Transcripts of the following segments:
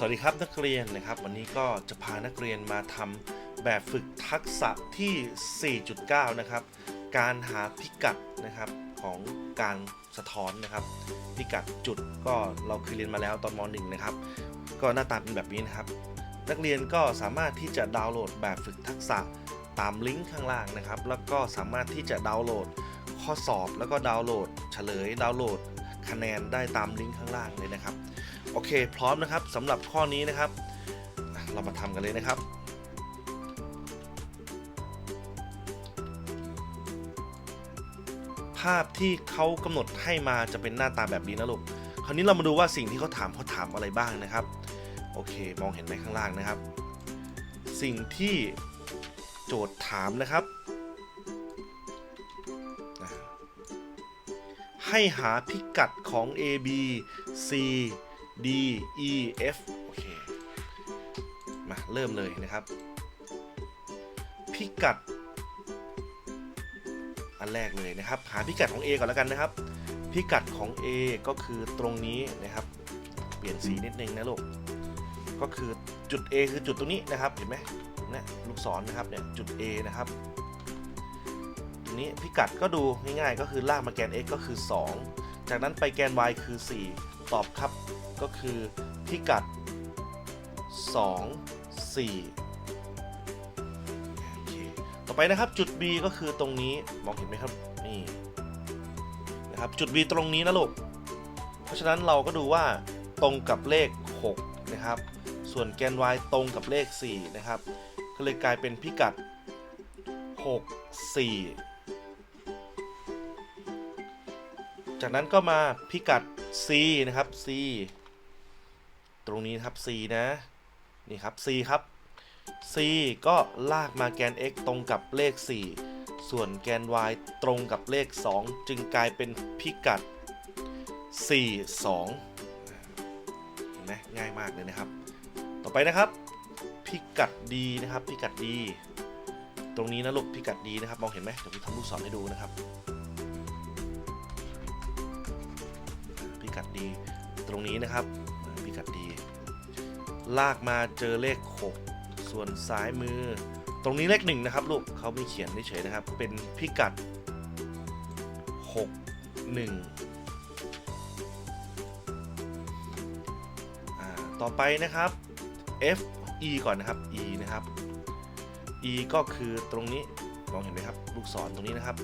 สวัสดีครับนักเรียนนะครับ วันนี้ก็จะพานักเรียนมาทำแบบฝึกทักษะที่ 4.9 นะครับ การหาพิกัดนะครับของการสะท้อนนะครับ พิกัดจุดก็เราเคยเรียนมาแล้วตอนม .1 นะครับ ก็หน้าตาเป็นแบบนี้นะครับ นักเรียนก็สามารถที่จะดาวน์โหลดแบบฝึกทักษะตามลิงก์ข้างล่างนะครับ แล้วก็สามารถที่จะดาวน์โหลดข้อสอบแล้วก็ดาวน์โหลดเฉลยดาวน์โหลดคะแนนได้ตามลิงก์ข้างล่างเลยนะครับ อเค พร้อมนะครับสำหรับข้อนี้นะครับ เรามาทำกันเลยนะครับ ภาพที่เขากำหนดให้มาจะเป็นหน้าตาแบบนี้นะลูกคราวนี้เรามาดูว่าสิ่งที่เขาถามเขาถามอะไรบ้างนะครับ โอเค มองเห็นไหมข้างล่างนะครับ สิ่งที่โจทย์ถามนะครับให้หาพิกัดของ A B C D E F โอเค มาเริ่มเลยนะครับ พิกัด อันแรกเลยนะครับ หาพิกัดของ A ก่อนแล้วกันนะครับ พิกัดของ A ก็คือตรงนี้นะครับ เปลี่ยนสีนิดนึงนะลูก ก็คือจุด A คือจุดตรงนี้นะครับ เห็นไหมนะลูกศรนะครับเนี่ยจุด A นะครับตรงนี้พิกัดก็ดูง่ายๆก็คือลากมาแกน x ก็คือ 2 จากนั้นไปแกน y คือ 4 ตอบครับก็คือพิกัด 2 4ต่อไปนะครับจุด B ก็คือตรงนี้มองเห็นไหมครับนี่นะครับจุด B ตรงนี้นะลูกเพราะฉะนั้นเราก็ดูว่าตรงกับเลข 6 นะครับ ส่วนแกน y ตรงกับเลข 4 นะครับ ก็เลยกลายเป็นพิกัด 6 4 จากนั้นก็มาพิกัด c นะครับ c ตรงนี้นะครับ c นะ นี่ครับ c ครับ c ก็ลากมาแกน x ตรงกับเลข 4 ส่วนแกน y ตรงกับเลข 2 จึงกลายเป็นพิกัด 4 2เห็นไหมง่ายมากเลยนะครับ ต่อไปนะครับ พิกัด d นะครับ พิกัด d ตรงนี้นะลูกพิกัด d นะครับ มองเห็นไหมเดี๋ยวพี่ทำลูกศรให้ดูนะครับ d ตรงนี้นะครับพิกัด d ลากมาเจอเลข 6 ส่วนซ้ายมือ ตรงนี้เลข1นะครับลูกเขาไม่เขียนเฉยๆนะครับ เป็นพิกัด 6 1อ่าต่อไปนะครับ F E ก่อนนะครับ E นะครับ E ก็คือตรงนี้มองเห็นไหมครับ ลูกศรตรงนี้นะครับ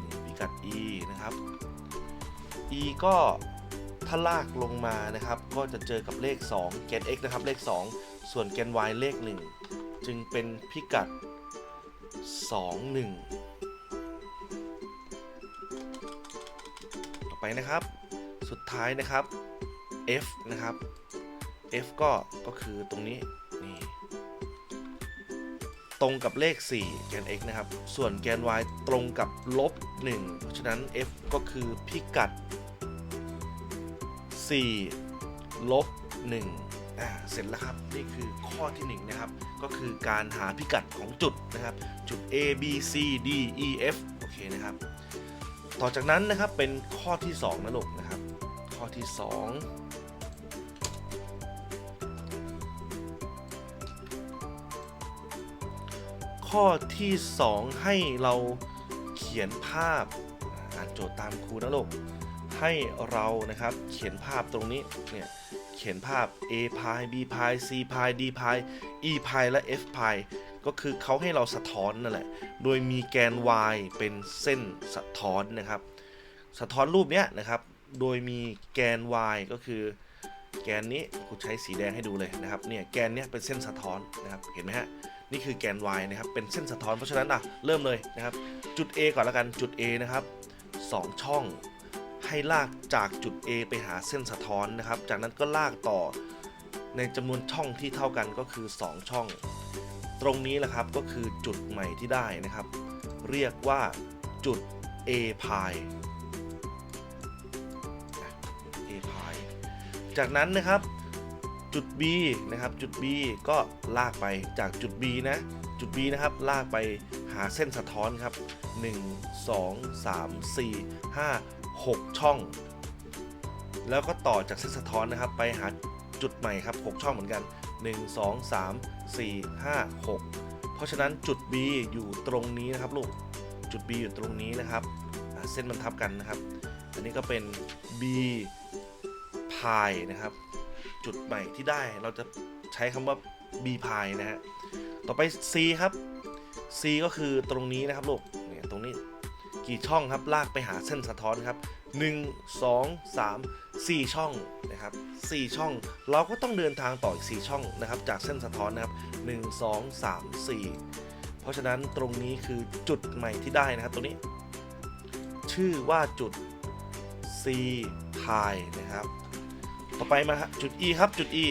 นี่พิกัด E นะครับ E ก็ ถ้าลากลงมานะครับ ก็จะเจอกับเลข2แกน x นะครับ เลข 2 ส่วนแกน y เลข 1 จึงเป็นพิกัด 2 1 ต่อไปนะครับ สุดท้ายนะครับ F นะครับ F ก็ก็คือตรงนี้นี่ตรงกับเลข 4 แกน x นะครับ ส่วนแกน y ตรงกับลบ 1 เพราะฉะนั้น F ก็คือพิกัด 4ลบ1อ่าเสร็จแล้วครับนี่คือข้อที่1นะครับก็คือการหาพิกัดของจุดนะครับ จุด A B C D E F โอเคนะครับ ต่อจากนั้นนะครับเป็นข้อที่ 2 นะลูกนะครับ ข้อที่ 2ข้อที่ 2 ให้เราเขียนภาพอ่านโจทย์ตามครูนะลูก ให้เรานะครับเขียนภาพตรงนี้เนี่ยเขียนภาพ a พาย b พาย c พาย d พาย e พายและ f พายก็คือเขาให้เราสะท้อนนั่นแหละ โดยมีแกน y เป็นเส้นสะท้อนนะครับ สะท้อนรูปเนี้ยนะครับ โดยมีแกน y ก็คือแกนนี้กูใช้สีแดงให้ดูเลยนะครับ เนี่ยแกนเนี้ยเป็นเส้นสะท้อนนะครับ เห็นไหมฮะ นี่คือแกน y นะครับ เป็นเส้นสะท้อน เพราะฉะนั้นอะ เริ่มเลยนะครับ จุด a ก่อนแล้วกัน จุด a นะครับสองช่อง ให้ลากจากจุด A ไปหาเส้นสะท้อนนะครับ จากนั้นก็ลากต่อในจำนวนช่องที่เท่ากันก็คือ 2 ช่อง ตรงนี้แหละครับก็คือจุดใหม่ที่ได้นะครับ เรียกว่าจุด A พาย A พาย จากนั้นนะครับจุด B นะครับ จุด B ก็ลากไปจากจุด B นะ จุด B นะครับ ลากไปหาเส้นสะท้อนครับ 1 2 3 4 5 6 ช่อง แล้วก็ต่อจากเส้นสะท้อนนะครับ ไปหาจุดใหม่ครับ 6 ช่องเหมือนกัน 1 2 3 4 5 6 เพราะฉะนั้นจุด B อยู่ตรงนี้นะครับลูก จุด B อยู่ตรงนี้นะครับเส้นมันทับกันนะครับ อันนี้ก็เป็น B พายนะครับ จุดใหม่ที่ได้เราจะใช้คำว่า B พายนะฮะ ต่อไป C ครับ C ก็คือตรงนี้นะครับลูก เนี่ยตรงนี้ กี่ช่องครับลากไปหาเส้นสะท้อนครับ 1 2 3 4 ช่องนะครับ4ช่อง เราก็ต้องเดินทางต่ออีก 4 ช่องนะครับ จากเส้นสะท้อนนะครับ 1 2 3 4 เพราะฉะนั้นตรงนี้คือจุดใหม่ที่ได้นะครับตรงนี้ ชื่อว่าจุด C พายนะครับ ต่อไปมาจุด E ครับจุด E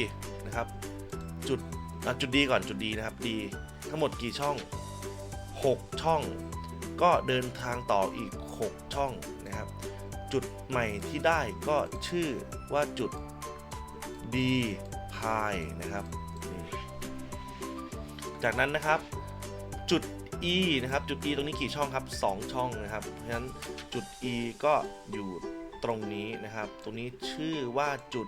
นะครับจุดจุด D ก่อนจุด D นะครับ D ทั้งหมดกี่ช่อง 6 ช่อง ก็เดินทางต่ออีก 6 ช่องนะครับ จุดใหม่ที่ได้ก็ชื่อว่าจุด D พายนะครับ จากนั้นนะครับจุด E นะครับ จุด E ตรงนี้กี่ช่องครับ 2 ช่องนะครับ เพราะฉะนั้นจุด E ก็อยู่ตรงนี้นะครับ ตรงนี้ชื่อว่าจุด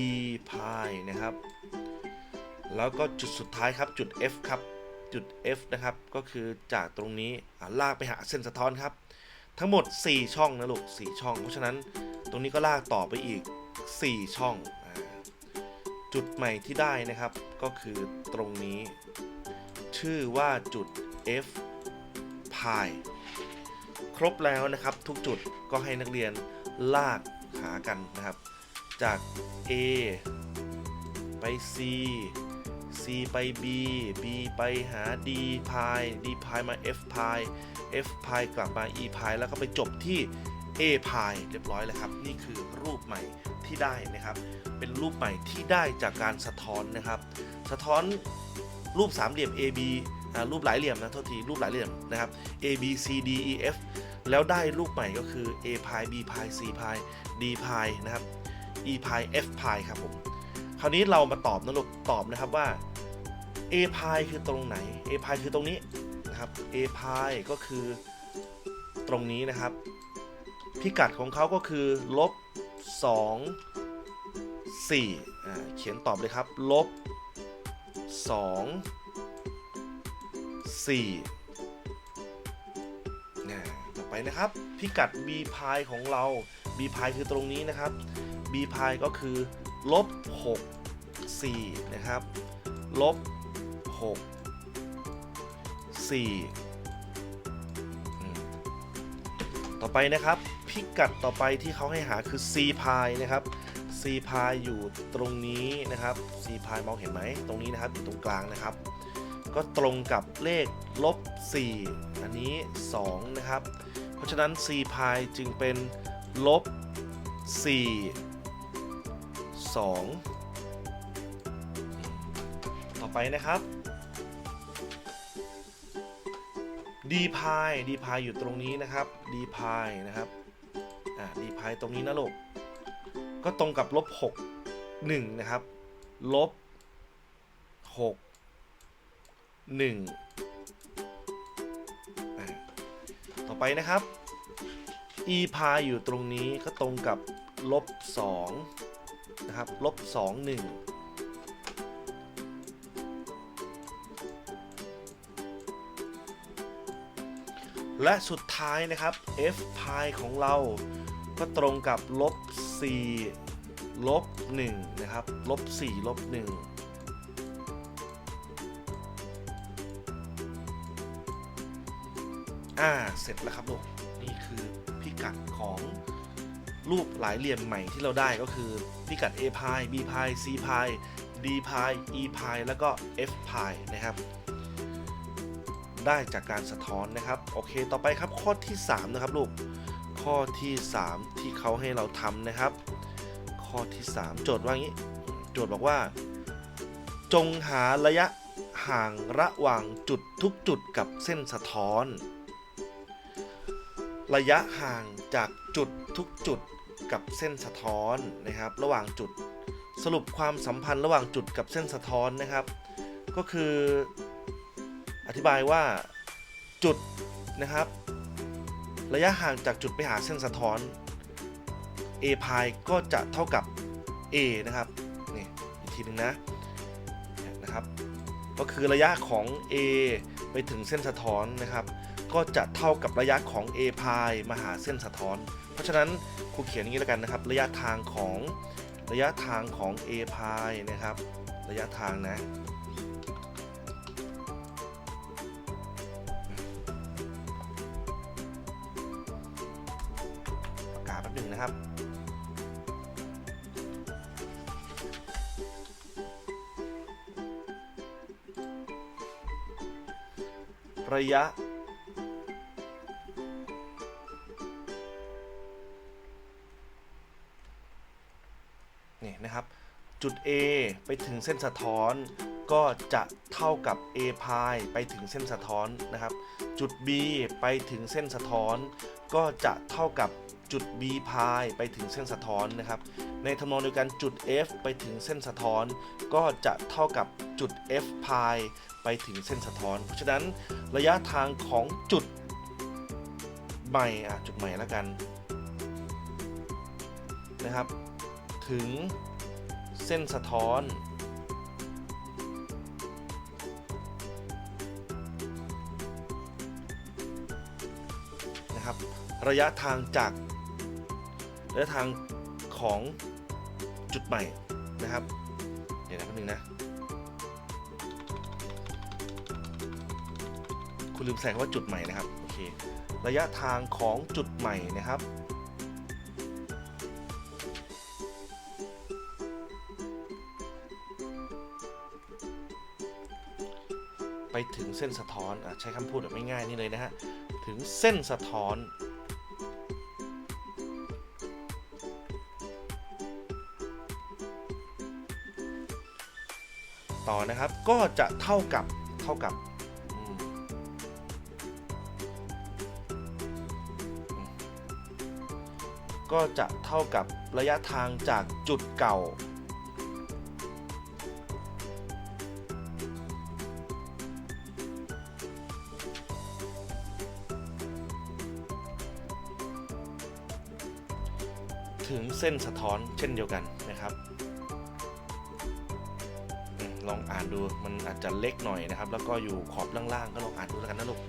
E พายนะครับ แล้วก็จุดสุดท้ายครับจุด F ครับ จุด F นะครับ ก็คือจากตรงนี้ลากไปหาเส้นสะท้อนครับ ทั้งหมด 4 ช่องนะลูก 4 ช่อง เพราะฉะนั้นตรงนี้ก็ลากต่อไปอีก 4 ช่อง จุดใหม่ที่ได้นะครับ ก็คือตรงนี้ ชื่อว่าจุด F พายครบแล้วนะครับทุกจุดก็ให้นักเรียนลากหากันนะครับ จาก A ไป C C ไป B B ไปหา D พาย D พายมา F พาย F พายกลับมา E พายแล้วก็ไปจบที่ A พายเรียบร้อยแล้วครับ นี่คือรูปใหม่ที่ได้นะครับ เป็นรูปใหม่ที่ได้จากการสะท้อนนะครับ สะท้อนรูปสามเหลี่ยม AB รูปหลายเหลี่ยมนะโทษทีรูปหลายเหลี่ยมนะครับ A B C D E F แล้วได้รูปใหม่ก็คือ A พาย B พาย C พาย D พายนะครับ E พาย F พายครับผม คราวนี้เรามาตอบนะลูกตอบนะครับว่า A พายคือตรงไหน A พายคือตรงนี้นะครับ A พายก็คือตรงนี้นะครับ พิกัดของเขาก็คือลบ2 4อ่าเขียนตอบเลยครับลบ2 4นะต่อไปนะครับ พิกัด B พายของเรา B พายคือตรงนี้นะครับ B พายก็คือ ลบ6 4นะครับลบ6 4 ต่อไปนะครับ พิกัดต่อไปที่เขาให้หาคือ C พายนะครับ C พายอยู่ตรงนี้นะครับ C พายมองเห็นไหมตรงนี้นะครับอยู่ตรงกลางนะครับ ก็ตรงกับเลขลบ 4 อันนี้ 2 นะครับ เพราะฉะนั้น C พายจึงเป็นลบ 4 2 ต่อไปนะครับ d พาย d พายอยู่ตรงนี้นะครับ d พายนะครับอ่า d พายตรงนี้นะลูกก็ตรงกับลบ6 1นะครับลบ6 1อ่าต่อไปนะครับ e พายอยู่ตรงนี้ก็ตรงกับลบ2 นะครับลบ2 1 และสุดท้ายนะครับ f พายของเราก็ตรงกับลบ4ลบ1นะครับลบ4ลบ1อ่าเสร็จแล้วครับลูกนี่คือพิกัดของ รูปหลายเหลี่ยมใหม่ที่เราได้ก็คือพิกัด a พาย b พาย c พาย d พาย e พายแล้วก็ f พายนะครับ ได้จากการสะท้อนนะครับ โอเค ต่อไปครับข้อที่ 3 นะครับลูก ข้อที่ 3 ที่เขาให้เราทำนะครับ ข้อที่ 3 โจทย์ว่างี้ โจทย์บอกว่า จงหาระยะห่างระหว่างจุดทุกจุดกับเส้นสะท้อน ระยะห่างจากจุดทุกจุดกับเส้นสะท้อนนะครับ ระหว่างจุดสรุปความสัมพันธ์ระหว่างจุดกับเส้นสะท้อนนะครับ ก็คืออธิบายว่าจุดนะครับ ระยะห่างจากจุดไปหาเส้นสะท้อน a พายก็จะเท่ากับ a นะครับนี่อีกทีนึงนะเนี่ยนะครับ ก็คือระยะของ A ไปถึงเส้นสะท้อนนะครับ ก็จะเท่ากับระยะของ A พายมาหาเส้นสะท้อน เพราะฉะนั้นครูเขียนอย่างนี้แล้วกันนะครับ ระยะทางของระยะทางของ A พายนะครับ ระยะทางนะปากกาแป๊บหนึ่งนะครับระยะ ไปถึงเส้นสะท้อน ก็จะเท่ากับ A พายไปถึงเส้นสะท้อนนะครับ จุด B ไปถึงเส้นสะท้อน ก็จะเท่ากับจุด B พายไปถึงเส้นสะท้อนนะครับ ในทำนองเดียวกันจุด F ไปถึงเส้นสะท้อน ก็จะเท่ากับจุด F พายไปถึงเส้นสะท้อน เพราะฉะนั้นระยะทางของจุดใหม่อะจุดใหม่แล้วกันนะครับ ถึง เส้นสะท้อน นะครับ ระยะทางจากระยะทางของจุดใหม่นะครับ เดี๋ยวนะแป๊บนึงนะ คุณลืมใส่ว่าจุดใหม่นะครับ โอเค ระยะทางของจุดใหม่นะครับ ถึงเส้นสะท้อนอใช้คำพูดแบบไม่ง่ายนี่เลยนะฮะ ถึงเส้นสะท้อนต่อนะครับก็จะเท่ากับเท่ากับก็จะเท่ากับระยะทางจากจุดเก่า เส้นสะท้อนเช่นเดียวกันนะครับลองอ่านดูมันอาจจะเล็กหน่อยนะครับ แล้วก็อยู่ขอบล่างๆก็ลองอ่านดูแล้วกันนะลูก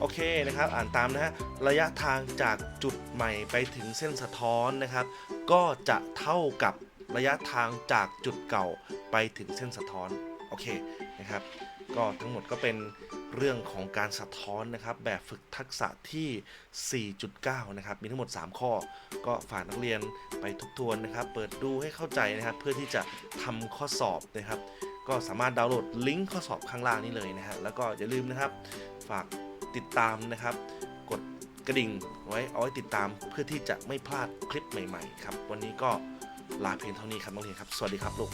โอเคนะครับ อ่านตามนะฮะระยะทางจากจุดใหม่ไปถึงเส้นสะท้อนนะครับ ก็จะเท่ากับระยะทางจากจุดเก่าไปถึงเส้นสะท้อนโอเคนะครับ ก็ทั้งหมดก็เป็น เรื่องของการสะท้อนนะครับ แบบฝึกทักษะที่ 4.9 นะครับ มีทั้งหมด 3 ข้อ ก็ฝากนักเรียนไปทบทวนนะครับ เปิดดูให้เข้าใจนะครับ เพื่อที่จะทำข้อสอบนะครับ ก็สามารถดาวน์โหลดลิงก์ข้อสอบข้างล่างนี้เลยนะฮะ แล้วก็อย่าลืมนะครับ ฝากติดตามนะครับ กดกระดิ่งไว้เอาไว้ติดตามเพื่อที่จะไม่พลาดคลิปใหม่ ๆ ครับ วันนี้ก็ลาเพียงเท่านี้ครับนักเรียนครับ สวัสดีครับลูก